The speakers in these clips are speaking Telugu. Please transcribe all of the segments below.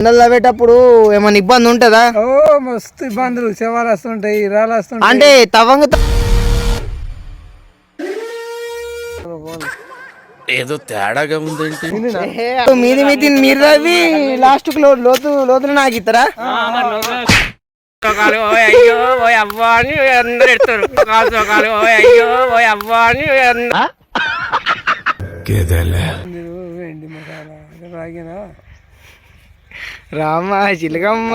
కుండలు తవ్వేటప్పుడు ఏమైనా ఇబ్బంది ఉంటుందా? ఓ మస్తు ఇబ్బందులు. శవాలు వస్తుంటాయి ఇరాలు వస్తుంటాయి. అంటే తవ్వంగ త- ఏదో తేడాగా ఉందేంటి? మీది మీది మీరు తవ్వి లాస్ట్ లోతు లోతులు నాకు ఇస్తారా ఓ అయ్యో ఓ అవ్వ అని అందరు ఎడతారు కాలు సోకాలు ఓ అయ్యో ఓ అవ్వ అని అందరూ రాగినా? రామ చిలకమ్మ.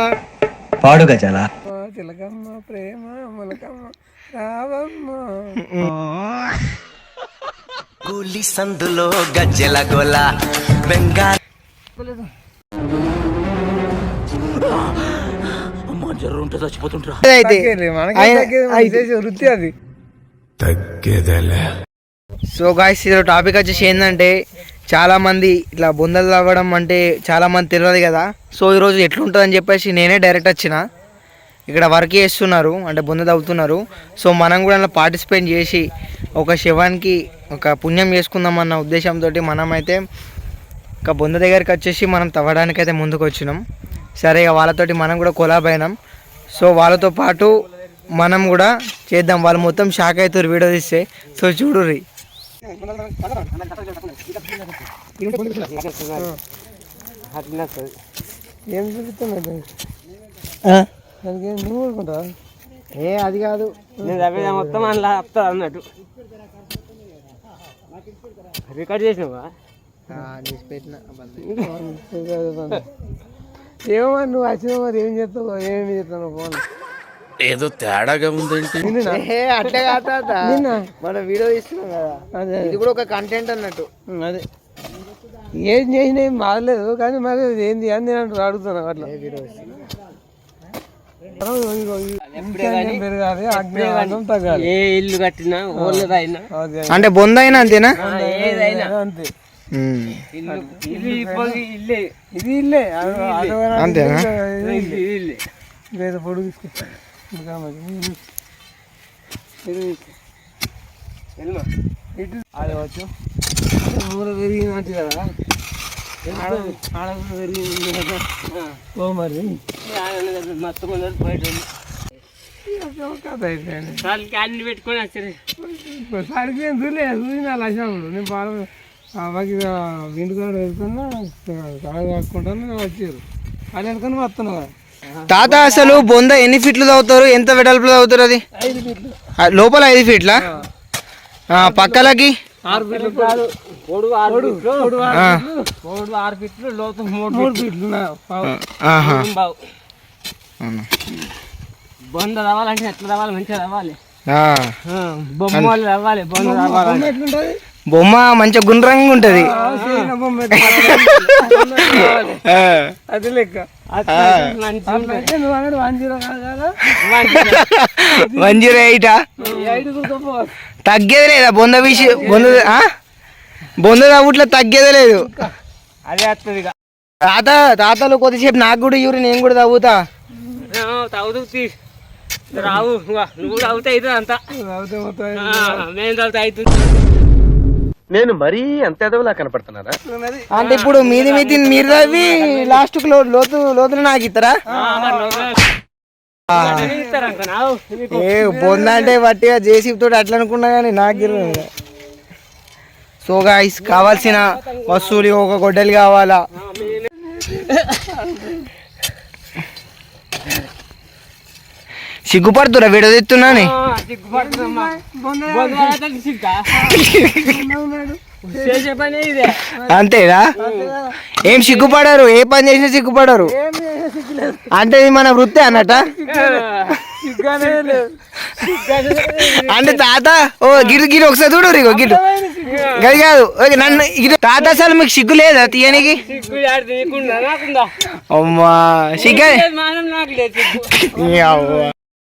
పాడు గజాల తిలకమ్మ ప్రేమ మొలకమ్మ రావమ్మ. కూలి సందులో గజ్జెల గోల బెంగాల్. సో గాయస్ ఇది టాపిక్ వచ్చేసి ఏంటంటే చాలామంది ఇట్లా బొందలు తవ్వడం అంటే చాలామంది తెలియదు కదా. సో ఈరోజు ఎట్లుంటుందని చెప్పేసి నేనే డైరెక్ట్ వచ్చిన. ఇక్కడ వర్క్ చేస్తున్నారు అంటే బొంద తవ్వుతున్నారు. సో మనం కూడా అలా పార్టిసిపేట్ చేసి ఒక శవానికి ఒక పుణ్యం చేసుకుందామన్న ఉద్దేశంతో మనమైతే ఒక బొంద దగ్గరికి వచ్చేసి మనం తవ్వడానికి అయితే ముందుకు వచ్చినాం. సరే ఇక వాళ్ళతోటి మనం కూడా కొలాబ్ అయినాం. సో వాళ్ళతో పాటు మనం కూడా చేద్దాం. వాళ్ళు మొత్తం షాక్ అవుతారు వీడియో తీస్తే. సో చూడుర్రి. ఏం చూపిస్తున్నా దానికి దానికి ఏం నువ్వు ఊరుకుంటా ఏ అది కాదు నేను మొత్తం అందులో వస్తా అన్నట్టు రికార్డ్ చేసినావా ఏమో నువ్వు వచ్చినావు మరి ఏం చేస్తావు ఏమి చేస్తావు ఫోన్ ఏదో తేడాగా ఉందేంటి. ఏ అట్లే కాదు తాత. నిన్న. మనం వీడియో తీస్తున్నాం కదా. అదే ఇది కూడా ఒక కంటెంట్ అన్నట్టు. అదే. ఏం చేసినా ఏం బాగలేదు కానీ మరి ఏంది అని నేను అంటూ అడుగుతున్నా అట్లా. ఏ ఇల్లు కట్టినా ఓళ్ళదైనా అంటే బొంద అయినా అంతేనా? ఏదైనా. అంతే. ఉమ్. ఇల్లు ఇది ఇప్పుడు ఇల్లే. ఇది ఇల్లే. అదో- అదో- అంతేనా? లేదా పొడుగు ఇటు ఆడవచ్చు ఊర పెరిగినట్టు కదా? ఆడ ఆడ కూడా పెరిగింది కదా? ఓ మరి. కొందరు బయట అన్ని పెట్టుకొని వచ్చారు. సరికి నేను చూడలే చూసిన లక్షణములు నేను బాగా మాకు ఇంటికాడ వెళ్తున్నా కాడ వచ్చారు. వస్తున్నా తాత అసలు బొంద ఎన్ని ఫీట్లు తవ్వుతారు ఎంత వెడల్పులో తవ్వుతారు అది? ఐదు ఫీట్లు. ఆ, లోపల ఐదు ఫీట్లా? పక్కలకి. బొంద రావాలంటే ఎట్లా రావాలి? మంచిగా రావాలి. ఆ, బొమ్మలు రావాలి బొంద రావాలి. బొమ్మ మంచిగా గుండ్రంగా ఉంటది. ఆ, చేయన బొమ్మ ఎట్లుంటది? ఆ, అది లెక్క. వన్ జీరో ఎయిటా? తగ్గేది లేదా? బొంద విషయం బొంద ఆ? బొంద తవ్వుట్లో తగ్గేదే లేదు. అదే వస్తుంది తాత తాతలు కొద్దిసేపు నాకు కూడా ఇవ్వరు నేను కూడా తవ్వుతా. రావు నువ్వు అంతా. మేము అవుతుంది నేను మరీ అంత ఎదవలా కనపడుతున్నారా. అంటే ఇప్పుడు మీది మీది మీరు తవ్వి లాస్ట్ లోతు లోతులు నాకు ఇస్తారా ఏ బొంద అంటే వట్టిగా జేసీబీ తోటి అట్లా అనుకున్నా కానీ నాకు సో గాయస్ కావాల్సిన వస్తువులు ఒక గొడ్డలి కావాలా సిగ్గుపడుతురా విడదెత్తున్నాని సిగ్గుపడుతున్నా ఇదే అంతేనా? ఏం సిగ్గుపడరు? ఏ పని చేసినా సిగ్గుపడరు. అంటే ఇది మన వృత్తి అన్నట. అంటే తాత ఓ గిరి గిరి ఒకసారి చూడు ఇగో గిరి. గది కాదు ఓకే, నన్ను గిరి తాత అసలు మీకు సిగ్గు లేదా తీయనికి అమ్మా సిగ్గా.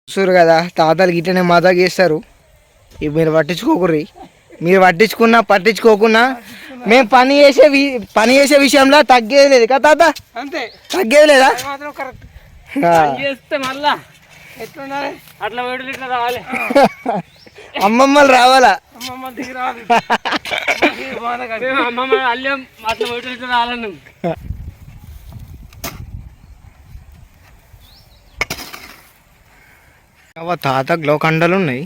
చూరు కదా తాతలు గిట్టనే మజా చేస్తారు. ఇవి మీరు పట్టించుకోకుర్రి. మీరు పట్టించుకున్నా పట్టించుకోకున్నా మేము పని చేసే పని చేసే విషయంలో తగ్గేది లేదు కదా తాత? అంతే. తగ్గేది లేదా? అమ్మమ్మలు రావాలా? తాత గ్లోకండలు ఉన్నాయి.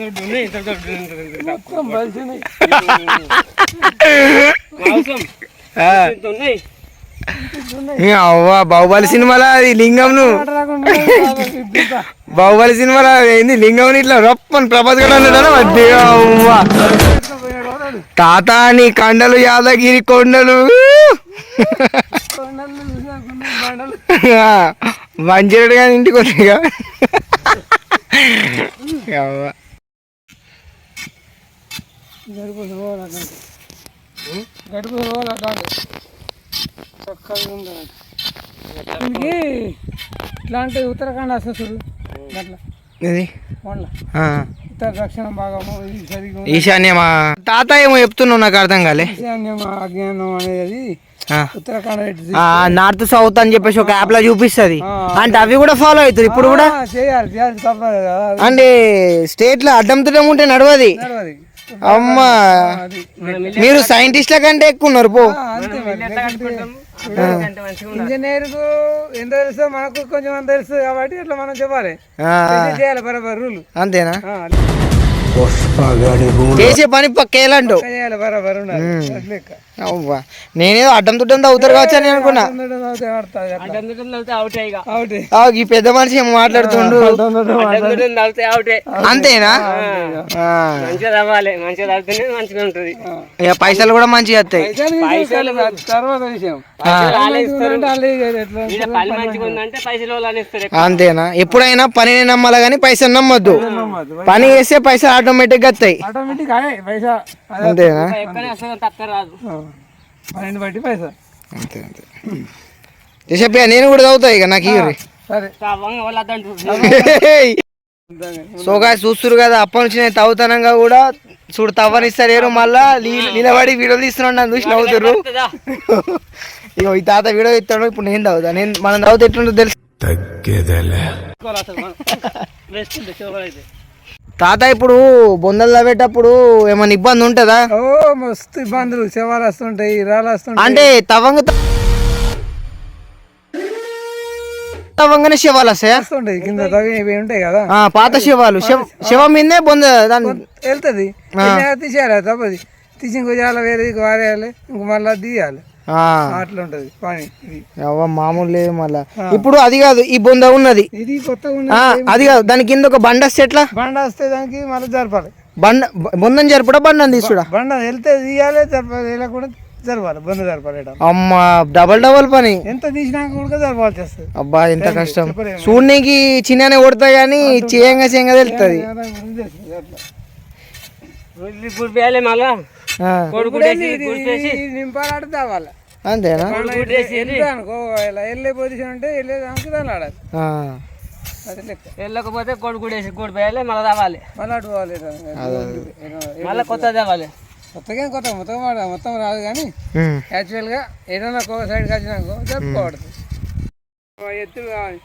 అవ్వ. మొత్తం బలిసినాయి బాహుబలి సినిమాలో అది లింగం నువ్వు బాహుబలి సినిమాలో ఏంది లింగం ఇట్లా రప్పని ప్రభాస్ గడ అవ్వ. తాత నీ కండలు యాదగిరి కొండలు. కొండలు మంచిరెడ్డి కానీ ఇంటికి వచ్చిగా అక్కడ చక్కగా దీనికి ఇట్లాంటి ఉత్తరాఖండ్ వస్తుంది చూడు. అట్లా ఇది. ఉత్తర దక్షిణ భాగము. ఈశాన్యమా? తాత ఏమో చెప్తున్నావు నాకు అర్థం కాలే. ఈశాన్యం అజ్ఞానం అనేది. నార్త్ సౌత్ అని చెప్పేసి ఒక యాప్లో చూపిస్తుంది. అంటే అవి కూడా ఫాలో అవుతుంది ఇప్పుడు కూడా? అంటే స్టేట్లో అడ్డం తిట్టం ఉంటే నడవది. నడవది. అమ్మా. మీరు సైంటిస్ట్ల కంటే ఎక్కువ ఉన్నారు పో. ఇంజనీర్కు ఎంత తెలుసో? మనకు కొంచెం అంత తెలుసు కాబట్టి ఇట్లా మనం చెప్పాలి. ఆ, ఇది చేయాలి బరాబర్ రూల్. అంతేనా? చేసే పని పక్కేయాలంటూ చేయాలి బరాబర్ ఉండాలి అవ్వా. నేనేదో అడ్డం తుడ్డం అవుతారు కావచ్చు అని అనుకున్నా. ఈ పెద్ద మనిషి ఏమో మాట్లాడుతుండు. అంతేనా? ఇక. పైసలు కూడా మంచిగా వస్తాయి. పని అంతేనా? ఎప్పుడైనా పనిని నమ్మాలి కానీ పైసలు నమ్మొద్దు. పని చేస్తే పైసలు ఆటోమేటిక్గా వస్తాయి. అంతేనా? పన్నెండు బట్టి పైసా అంతే అంతే. చెప్పా నేను కూడా చదువుతా ఇక నాకు ఇవ్వరి సో గా చూస్తురు కదా అప్పటి నుంచి నేను తవ్వుతానంగా కూడా చూడు తవ్వనిస్తారు మళ్ళా నిలబడి వీడియో తీస్తున్నాడు నన్ను చూసి నవ్వుతారు ఇగో ఈ తాత వీడియో ఇస్తాడు ఇప్పుడు నేను తవ్వుతా. నేను మనం తవ్వుతా ఎట్లుంటుందో తెలుసు. తాత ఇప్పుడు బొందలు తవ్వేటప్పుడు ఏమైనా ఇబ్బంది ఉంటుందా? ఓ మస్తు ఇబ్బందులు. శవాలు వస్తుంటాయి రాళ్ళు వస్తుంటాయి. అంటే తవ్వంగ తవ్వంగానే శవాలు వస్తాయా? వస్తుంటాయి కింద తవ్వి ఇవి ఉంటాయి కదా. ఆ, పాత శవాలు. శవ శవం మీదే బొంద దాని వెళ్తుంది. తీసేయాలి తప్పది. తీసి ఇంకో చేయాలి వేరే దిక్కు వారేయాలి ఇంకో మళ్ళీ తీయాలి. అట్లా ఉంటది. పని ఇది. అవ్వ మామూలు లేదు మళ్ళా. ఇప్పుడు అది కాదు ఈ బొంద ఉన్నది. ఇది కొత్తగా అది కాదు దాని కింద ఒక బండ వస్తే ఎట్లా? బండ వస్తే దానికి మళ్ళీ జరపాలి. బండ బొందని జరుపుడా బండని తీసుడా బండ వెళ్తే తీయాలి జరపాలి ఇలా కూడా జరపాలి బంద జరపాలి. అమ్మ డబల్ డబల్ పని. ఎంత తీసినాక కూడా జరపాల్సి వస్తుంది. అబ్బా ఎంత కష్టం. చూడనీకి చిన్ననే కొడతా గానీ చేయంగా చేయంగా తెలుస్తుంది పేయాలి మళ్ళా. కొడుకు నింపాలాడి తేవాలి. అంతేనా? వెళ్ళే పొజిషన్ అంటే వెళ్ళే దానికి ఆడాలి. వెళ్ళకపోతే కొడుకు గుడేసి గుడి పేయాలి మళ్ళీ తవ్వాలి మళ్ళీ అటు పోవాలి మళ్ళీ కొత్త తవ్వాలి కొత్తగా కొత్త? మొత్తం వాడ- మొత్తం రాదు కానీ. యాక్చువల్గా ఏదైనా ఒక సైడ్కి వచ్చినాకో కావాలి.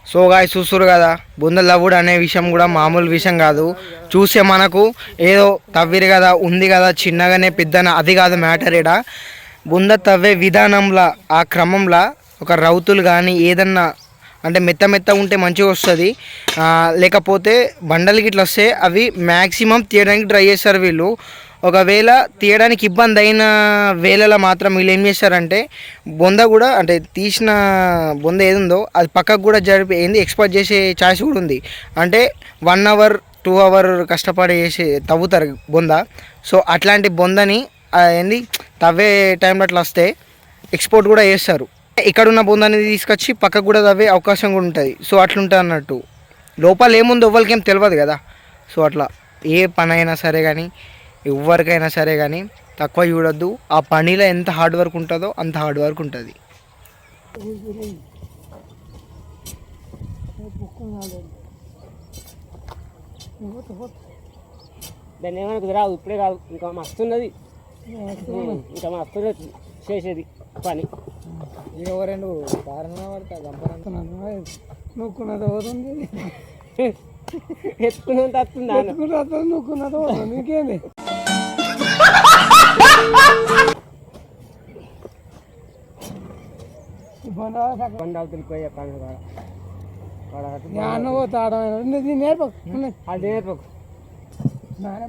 సో గాయ చూస్తురు కదా బుందలు తవ్వుడు అనే విషయం కూడా మామూలు విషయం కాదు. చూసే మనకు ఏదో తవ్విరు కదా ఉంది కదా చిన్నగానే పెద్దన అది కాదు మ్యాటర్ ఇడ బుంద తవ్వే విధానంలో ఆ క్రమంలో ఒక రౌతులు కానీ ఏదన్నా అంటే మెత్త మెత్త ఉంటే మంచిగా వస్తుంది. లేకపోతే బండలు గిట్ల వస్తే అవి మ్యాక్సిమం తీయడానికి ట్రై చేస్తారు వీళ్ళు. ఒకవేళ తీయడానికి ఇబ్బంది అయిన వేళలో మాత్రం వీళ్ళు ఏం చేస్తారంటే బొంద కూడా అంటే తీసిన బొంద ఏది ఉందో అది పక్కకు కూడా జరిపి ఏంది ఎక్స్పర్ట్ చేసే ఛాయిస్ కూడా ఉంది. అంటే వన్ అవర్ టూ అవర్ కష్టపడి చేసి తవ్వుతారు బొంద. సో అట్లాంటి బొందని ఏంది? తవ్వే టైంలో అట్లా వస్తే ఎక్స్పోర్ట్ కూడా చేస్తారు. ఇక్కడ ఉన్న అనేది తీసుకొచ్చి పక్కకు కూడా తవ్వే అవకాశం కూడా ఉంటుంది. సో అట్లుంటుంది అన్నట్టు. లోపల ఏముందో ఎవరికేం ఏం తెలియదు కదా. సో అట్లా. ఏ పని అయినా సరే కానీ ఎవరికైనా సరే కానీ తక్కువ చూడొద్దు. ఆ పనిలో ఎంత హార్డ్ వర్క్ ఉంటుందో అంత హార్డ్ వర్క్ ఉంటుంది. దాన్ని ఏమైనా రాదు ఇప్పుడే కాదు ఇంకా మస్తున్నది ఇంకా మస్తున్నది చేసేది పని. రెండు కారణం పడతా నువ్వుకున్నది పోతుంది ఎత్తుకున్నంత వస్తుంది. నీకేంది బండి అవతలికి పోయే పని కాడ. నేర్పకు. ఉన్నది. అది నేర్పకు. నానే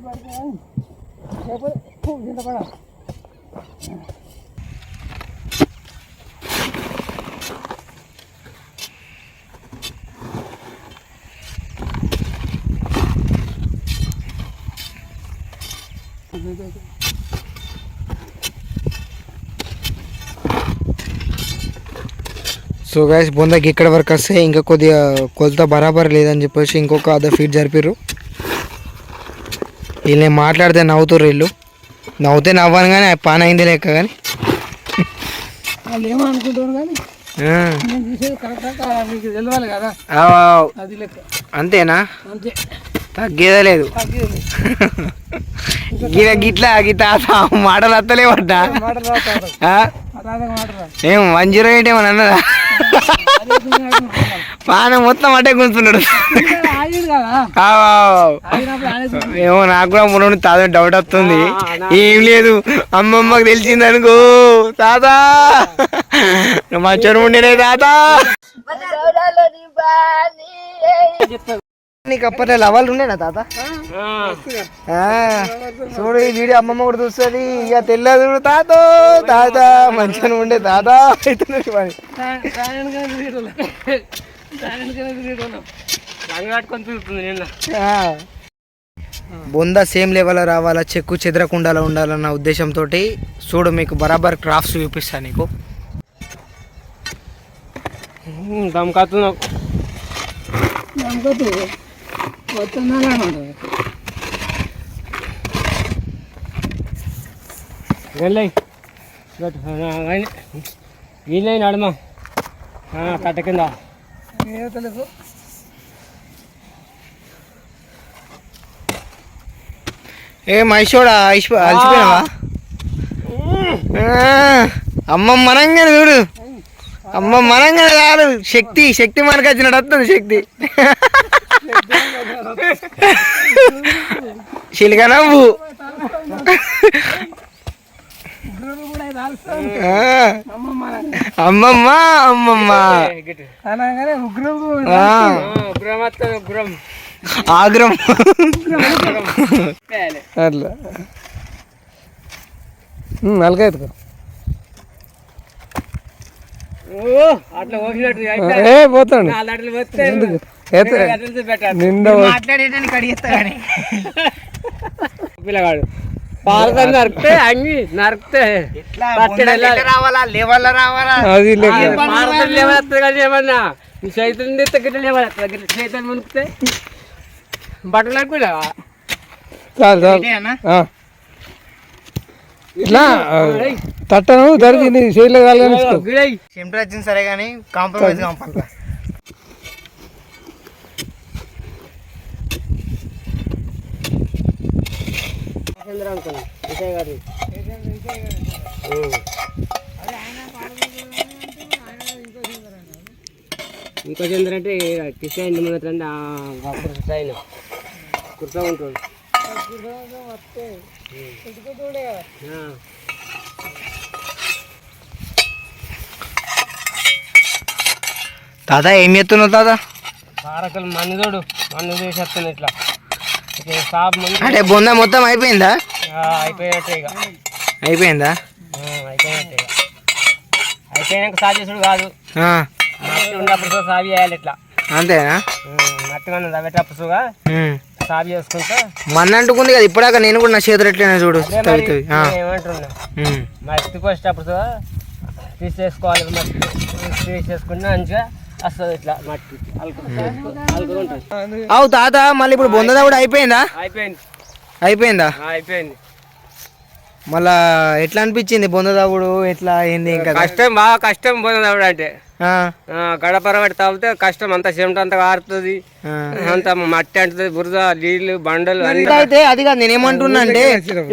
సో గైస్ బొందకి ఇక్కడ వరకు వస్తే ఇంకా కొద్దిగా కొలత బరాబర్ లేదని చెప్పేసి ఇంకొక అర్ధ ఫీట్ జరిపారు వీళ్ళు మాట్లాడితే నవ్వుతారు వీళ్ళు. నవ్వుతే నవ్వను కానీ పాన అయింది లెక్క కానీ. వాళ్ళు ఏమనుకుంటారు కానీ ఆ. నేను చూసేది కరెక్టా కాదా మీకు తెలియాలి కదా. అది లెక్క. అంతేనా? అంతే. తగ్గేదే. లేదు తగ్గేది గిట్ల గిట్లా గిట్లా మాటలు రాదు ఏం వన్ జీరో ఎయిట్ ఏమని అన్నదా? పానం మొత్తం అట్టే గుంతున్నాడు ఏమో నాకు కూడా మొన్న తాత డౌట్ వస్తుంది. ఏం లేదు. అమ్మమ్మకి తెలిసింది అనుకో. తాత! మా చెరువు ఉండేనే తాత! నీకు అప్పట్లో లవాలు ఉండేనా తాత? చూడు ఈ వీడియో అమ్మమ్మ కూడా చూస్తుంది. ఇక తెల్లదు తాత. తాత మంచిగా ఉండే తాత. పని. ఆ. బొంద సేమ్ లెవెల్ రావాలా? చెక్కు చెదరకుండా ఉండాలన్న ఉద్దేశంతో చూడు మీకు బరాబర్ క్రాఫ్ట్స్ చూపిస్తాను నీకు. దమ్ కత్తున్నావు వీళ్ళైన అడమా కట్ట కింద తెలుసు ఏ మహిషోడా అలసిపోయినావా అమ్మ మనంగానే చూడు. అమ్మ మనంగానే కాదు. శక్తి శక్తి మనకు వచ్చినట్టు వస్తుంది శక్తి. చిలిక నవ్వు. అమ్మమ్మ అమ్మమ్మ. ఆగ్రం. అట్లా. నలగైదు ఓ అట్లా పోతాడు. ఎందుకు? పో- మాట్లాడేటానికి అడిగేస్తా కానీ. పిల్లగాడు. పాలతో నరికితే అంగి నరికితే. రావాలా లేవాలా రావాలా? అది లేవత్తది కానీ ఏమన్నా? ఈ చైతన్యం తెస్తే గిట్ల లేవాలి మునికితే బట్టలు అనుకున్నా చాలు. ఇట్లా తట్టను దరికి నీ చేతిలో చెమట వచ్చింది సరే కానీ కాంప్రమైజ్ కాంపంట అనుకున్నా విజయ్ గారి. ఇంకో చంద్ర అంటే కిసాన్ ముందట ఆయన కుర్తా ఉంటాడు. తాత ఏం చేస్తున్నావు తాత? పారకలు మన్ను చూడు మన్ను చేసేస్తాను ఇట్లా. మంది అంటే బొంద మొత్తం అయిపోయిందా? అయిపోయినట్టే ఇక. అయిపోయిందా? అయిపోయినట్టే ఇక. అయిపోయినాక కాదు. మట్టి ఉన్నప్పుడు చేయాలి ఇట్లా. అంతేనా? మట్టి మనం తవ్వేటప్పుడుగా చేసుకుంటే. అంటుకుంది కదా ఇప్పుడాక నేను కూడా నా చేతులు ఎట్లయినా చూడు ఏమంటున్నా? కోసేటప్పుడు తీసేసుకోవాలి మట్టి తీసేసుకుంటే మంచిగా వస్తుంది ఇట్లా మట్టి అవు తాత మళ్ళీ ఇప్పుడు బొందదా కూడా అయిపోయిందా? అయిపోయింది. అయిపోయిందా? ఆ, అయిపోయింది. మళ్ళా ఎట్లా అనిపించింది బొందదావుడు ఎట్లా ఏంది ఇంకా? కష్టం బాగా కష్టం పోతుంది అంటే. ఆ, ఆ, గడపర పడి తవ్వితే కష్టం అంతా చెమట అంతా కారుతుంది ఆ. అంత మట్టి అంటుంది బురద నీళ్ళు బండలు అయితే అది కాదు నేను ఏమంటున్నా అంటే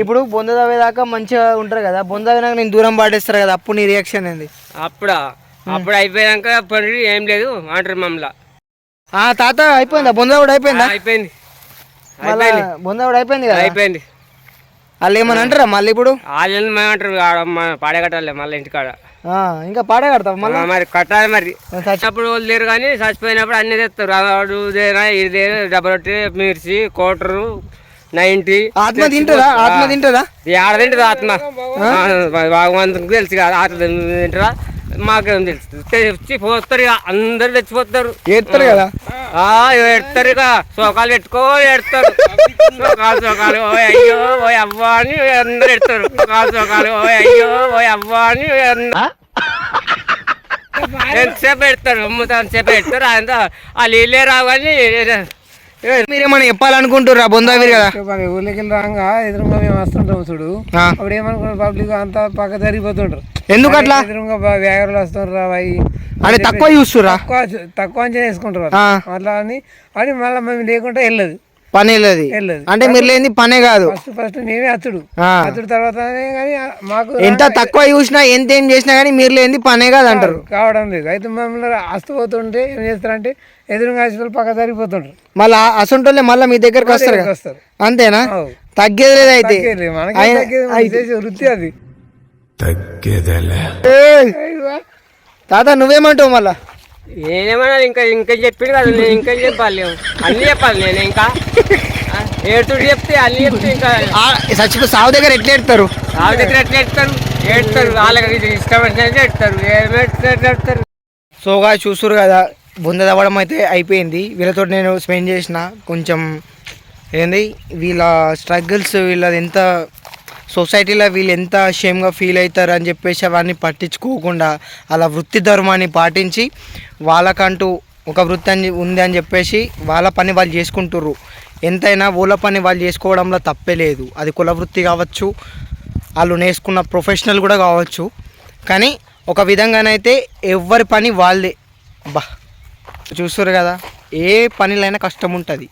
ఇప్పుడు బొంద దాకా మంచిగా ఉంటారు కదా బొంద తవ్వేదాకా నేను దూరం పాటిస్తారు కదా అప్పుడు నీ రియాక్షన్ ఏంది? అప్పుడా? అప్పుడు అయిపోయాక పని ఏం లేదు అంటారు మమ్మల్ని. ఆ తాత అయిపోయిందా? బొంద కూడా అయిపోయిందా? అయిపోయింది. బొంద కూడా అయిపోయింది కదా? అయిపోయింది. వాళ్ళు ఏమని అంటారా మళ్ళీ ఇప్పుడు? వాళ్ళు మ- పాడేగట్టాలి మళ్ళీ ఇంటికాడ. ఇంకా పాడే కడతావు మళ్ళీ? మరి కట్టాలి మరి. చచ్చినప్పుడు వాళ్ళు లేరు కానీ చచ్చిపోయినప్పుడు అన్ని తెస్తారు. వాడు ఇదేనా ఇదేనా డబ్బు రొట్టె మిర్చి కోటరు నైన్టీ ఆత్మ తింటుందా? ఆత్మ తింటుందా? ఆడ తింటుంది ఆత్మ. భగవంతునికి తెలుసు కదా ఆత్మ తింటారా మాకేం తెలుసు. తెచ్చి పోస్తారు ఇక అందరు తెచ్చిపోతారు ఏడుతారు కదా? ఆ ఎడతారు ఇక సోకాలు పెట్టుకో ఎడతారు సోకాలు సోకాలు ఓ అయ్యో ఓ అవ్వా అని అందరు ఎడతారు సోకాలు సోకాలు ఓ అయ్యో ఓ అవ్వా అని ఎంతసేపు పెడతారు ఎంతసేపు పెడతారు అంత ఆ నీళ్ళే రావు కానీ మీరేమన్నా చెప్పాలనుకుంటుర్రా? బొందావిరి కదా? చెప్పాలి. ఊళ్ళకి రాగా ఎదురుగా మేము వస్తుంటాం చూడు. అప్పుడు ఏమనుకున్నారు? పబ్లిక్ అంతా పక్క జరిగిపోతుంటారు. ఎందుకు అట్లా ఎదురుగా వ్యాగరాలు వస్తుంటారు అవి అంటే తక్కువ చూస్తుర్రా? తక్కువ తక్కువ అంచనా వేసుకుంటారు. అట్లా అని అని మళ్ళీ మేము లేకుంటే వెళ్ళదు. పని వెళ్ళదు. వెళ్ళదు. అంటే మీరు లేని పనే కాదు. ఫస్ట్ ఫస్ట్ మేమే ఆ. అచ్చుడు తర్వాత మాకు ఎంత తక్కువ చూసినా ఎంత ఏం చేసినా కానీ మీరు లేని పనే కాదు అంటారు. కావడం లేదు. అయితే మమ్మల్ని అస్తు పోతుంటే ఏం చేస్తారంటే ఎదురుగా హాస్పిటల్ పక్క జరిగిపోతుంటారు. మళ్ళీ అసంటోళ్ళే మళ్ళీ మీ దగ్గరకు వస్తారు అంతేనా. తగ్గేది లేదు అయితే. వృత్తి అది. ఏయ్! తాత నువ్వేమంటావు మళ్ళా? నేనేమన్నా ఇంకా ఇంకా చెప్పిండు కదా నేను ఇంకా చెప్పాలి అన్ని చెప్పాలి నేను ఇంకా. ఏడుతుడు చెప్తే అన్ని చెప్తే ఇంకా. ఆ, చచ్చిపో సావు దగ్గర ఎట్లా ఎడతారు వాళ్ళ దగ్గర ఎట్లా ఎడతారు ఏడుతారు వాళ్ళకి ఇష్టం ఎడతారు ఏమి ఎడతారు సోగా చూసురు కదా బుంద తవ్వడం అయితే అయిపోయింది. వీళ్ళతో నేను స్పెండ్ చేసిన కొంచెం ఏంది వీళ్ళ స్ట్రగుల్స్ వీళ్ళది ఎంత సొసైటీలో వీళ్ళు ఎంత షేమ్గా ఫీల్ అవుతారు అని చెప్పేసి అవన్నీ పట్టించుకోకుండా అలా వృత్తి ధర్మాన్ని పాటించి వాళ్ళకంటూ ఒక వృత్తి అని ఉంది అని చెప్పేసి వాళ్ళ పని వాళ్ళు చేసుకుంటుర్రు. ఎంతైనా ఊళ్ళ పని వాళ్ళు చేసుకోవడంలో తప్పే లేదు. అది కుల వృత్తి కావచ్చు వాళ్ళు నేర్చుకున్న ప్రొఫెషనల్ కూడా కావచ్చు. కానీ ఒక విధంగానైతే ఎవరి పని వాళ్ళే బా చూస్తారు కదా ఏ పనిలైనా కష్టం ఉంటుంది.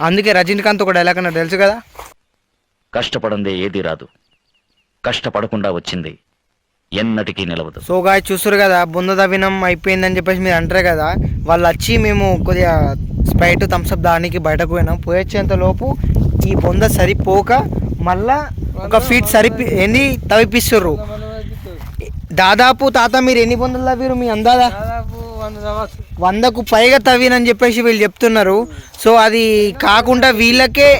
అందుకే రజనీకాంత్ ఒక డైలాగ్ అన్న తెలుసు కదా? కష్టపడందే ఏది రాదు. కష్టపడకుండా వచ్చింది. ఎన్నటికీ నిలవదు. సో గాయ చూస్తారు కదా బుంద దవినం అయిపోయిందని చెప్పేసి మీరు అంటారు కదా వాళ్ళు వచ్చి మేము కొద్దిగా స్ప్రైట్ థమ్స్అప్ దానికి బయటకు పోయినాం. పోయొచ్చేంత లోపు ఈ బొంద సరిపోక మళ్ళా ఒక ఫీట్ సరిపి ఏంది తవిపిస్తుర్రు దాదాపు తాత మీరు ఎన్ని బొందలు తవ్విరు మీ అందాదా? వందకు పైగా తవ్వినని చెప్పేసి వీళ్ళు చెప్తున్నారు. సో అది కాకుండా వీళ్ళకే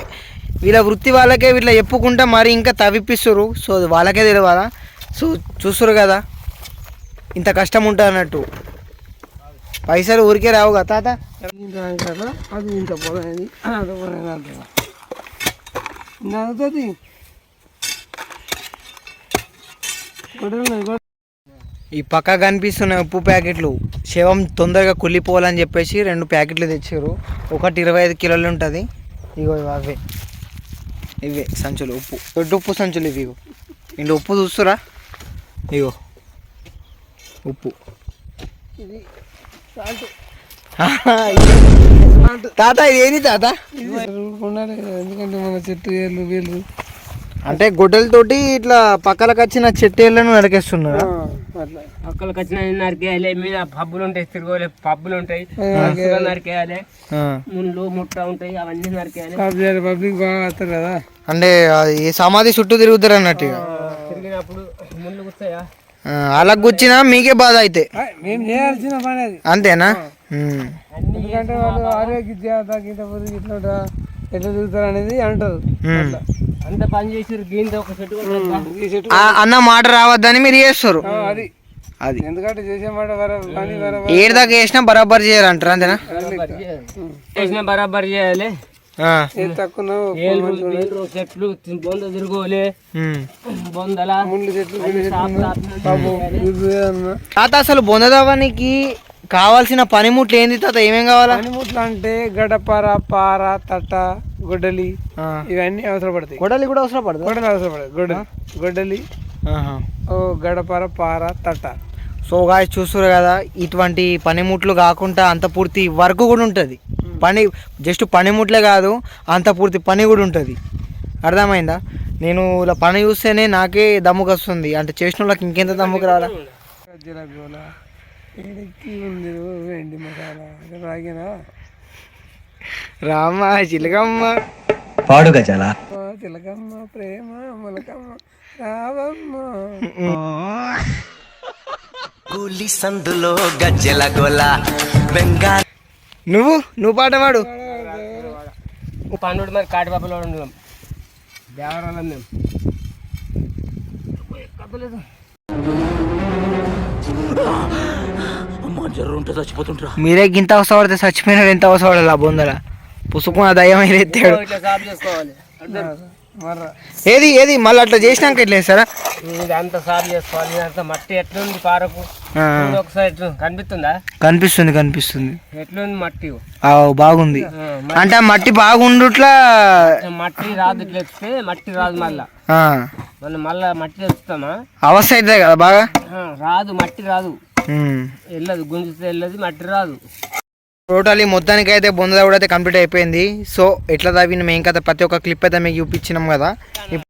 వీళ్ళ వృత్తి వాళ్ళకే వీళ్ళ చెప్పుకుంటా మరి ఇంకా తవ్విపిస్తారు సో వాళ్ళకే తెలియదా సో చూస్తారు కదా. ఇంత కష్టం ఉంటుంది అన్నట్టు. పైసలు ఊరికే రావు కదా తాత. అది ఇంత గొడవ ఈ పక్క కనిపిస్తున్న ఉప్పు ప్యాకెట్లు. శవం తొందరగా కుళ్ళిపోవాలని చెప్పేసి రెండు ప్యాకెట్లు తెచ్చారు ఒకటి ఇరవై ఐదు కిలోలు ఉంటుంది. ఇగో అవే. ఇవే సంచులు ఉప్పు. దొడ్డు ఉప్పు సంచులు ఇవి ఇగో. ఇంట్లో ఉప్పు చూస్తురా? ఇగో. ఉప్పు. తాత ఇది ఏంది తాత? ఎందుకంటే మన చెట్టు ఏళ్ళు వీళ్ళు అంటే గొడ్డలతోటి ఇట్లా పక్కలకు వచ్చిన చెట్టేళ్ళను నరికేస్తున్నారు? అట్లా. పక్కలకు వచ్చిన నరికేయాలి మీద పబ్బులు ఉంటాయి తిరగలే పబ్బులు ఉంటాయి. నరికేయాలి. ముళ్ళు ముట్ట ఉంటాయి అవన్నీ నరికేయాలి. పబ్లిక్ పబ్లిక్ బాగా వస్తారు కదా. అంటే అది సమాధి చుట్టూ తిరుగుతారు అన్నట్టు ఇక. తిరిగినప్పుడు ముళ్ళు గుస్తాయా? ఆ, అలా కూర్చినా మీకే బాధ అయితే. మేము చేయాల్సిన పని అది. అంతేనా. ఎందుకంటే వాళ్ళు ఆరోగ్య ఇట్లా ఎట్లా తిరుగుతారు అనేది అంటారు. అంత పని చేసారు గీంత ఒక చెట్టు అన్న మాట రావద్దని మీరు చేస్తారు. అది. అది. ఎందుకంటే చేసే మాట వర పని వర ఏడు దాకా వేసినా బరాబర్ చేయాలంటారు అంతేనా? చేసిన బరాబర్ చేయాలి. చెట్లు బొంద తిరగోలే. ఉమ్. బొందల. ముందు చెట్లు అన్ని సాపు సాపు కావాల్సిన పనిముట్లు ఏంది తాత? ఏమేం కావాలా? పనిముట్లు అంటే గడపార పార తట్ట గొడ్డలి. ఇవన్నీ అవసరపడతాయి. గొడవలి కూడా అవసరం పడదు గొడ్డలి అవసరపడదు. గొడ్డలి గొడ్డలి ఓ గడపార పార తట్ట. సో గాయ చూస్తారు కదా ఇటువంటి పనిముట్లు కాకుండా అంత పూర్తి వర్క్ కూడా ఉంటుంది. పని జస్ట్ పనిముట్లే కాదు అంత పూర్తి పని కూడా ఉంటుంది. అర్థమైందా? నేను ఇలా పని చూస్తేనే నాకే దమ్ముకు వస్తుంది అంటే చేసిన వాళ్ళకి ఇంకెంత దమ్ముకు రాలా? ఏడెక్కి ఉంది వెండి మసాలా? రాగినా? రామ చిలకమ్మ. పాడు గజాల తిలకమ్మ ప్రేమ మొలకమ్మ రావమ్మ. కూలి సందులో గజ్జెల గోల బెంగాల్ నువ్వు నువ్వు పాట పాడు. పండుడు మరి కాటిపాపలో ఉన్నాం దేవరాలం మేము. మీరే గింత అవసరపడితే చచ్చిపోయినాడు ఎంత అవసరపడాలి ఆ బొందల? పుసుకున్న దయ్యం అయితే ఏది ఏది? మళ్ళీ అట్లా చేసినాక ఎట్లా వేస్తారా ఇదంతా సాఫ్ చేసుకోవాలి ఇదంతా మట్టి ఎట్లుంది పారకు? ఒకసారి కనిపిస్తుందా? కనిపిస్తుంది కనిపిస్తుంది. ఎట్లుంది మట్టి? ఆ, బాగుంది అంటే మట్టి బాగుండుట్లా మట్టి రాదు ఇట్లా ఎత్తితే మట్టి రాదు మళ్ళా. మనం మళ్ళా మట్టి ఎత్తుతామా అవస్థ అవుతుంది కదా బాగా? రాదు మట్టి రాదు. వెళ్ళదు గుంజితే వెళ్ళదు మట్టి రాదు. టోటలీ మొత్తానికి అయితే బొంద కూడా అయితే కంప్లీట్ అయిపోయింది. సో ఎట్లా దావి మేము కథ ప్రతి ఒక్క క్లిప్ అయితే మీకు చూపించినాం కదా.